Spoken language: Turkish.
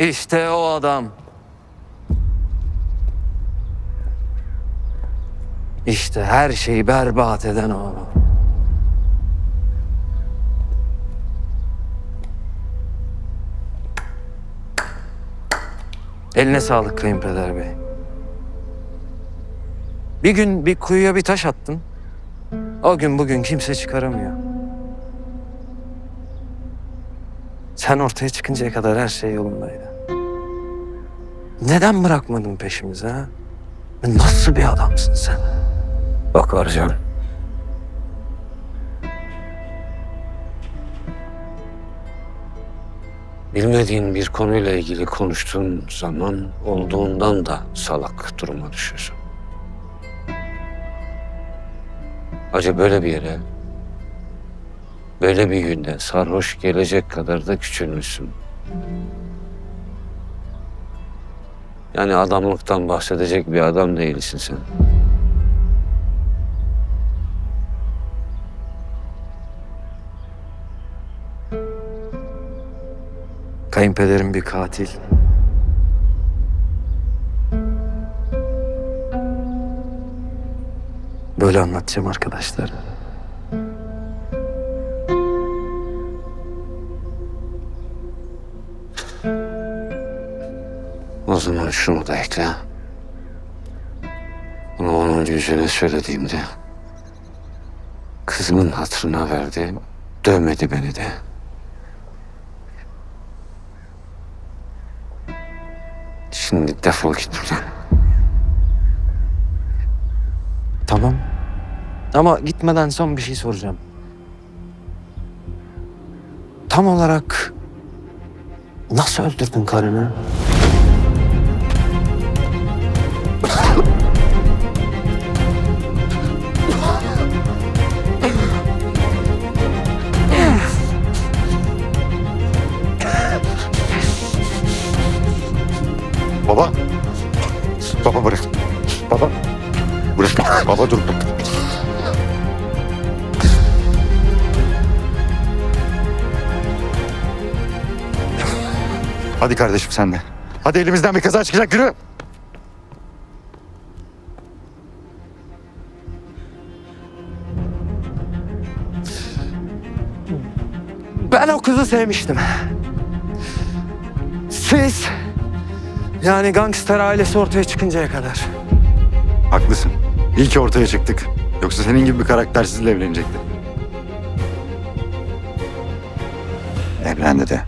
İşte o adam. İşte her şeyi berbat eden o. Eline sağlık kayınpeder bey. Bir gün bir kuyuya bir taş attın. O gün bugün kimse çıkaramıyor. Sen ortaya çıkıncaya kadar her şey yolundaydı. Neden bırakmadın peşimizi ha? Nasıl bir adamsın sen? Bak Arcan. Bilmediğin bir konuyla ilgili konuştuğun zaman olduğundan da salak duruma düşüyorsun. Acı böyle bir yere, böyle bir günde sarhoş gelecek kadar da küçülmüşsün. Yani adamlıktan bahsedecek bir adam değilsin sen. Kayınpederim bir katil. Böyle anlatacağım arkadaşlar. O zaman şunu da ekle. Bunu onun yüzüne söylediğimde kızımın hatırına verdi, dövmedi beni de. Şimdi defol git buradan. Tamam. Ama gitmeden son bir şey soracağım. Tam olarak nasıl öldürdün karını? Baba. Baba bırak. Baba. Bırak. Baba dur. Hadi kardeşim sen de. Hadi elimizden bir kaza çıkacak yürü. Ben o kızı sevmiştim. Siz yani gangster ailesi ortaya çıkıncaya kadar. Haklısın. İyi ki ortaya çıktık. Yoksa senin gibi bir karaktersizle evlenecekti. Evlendi de.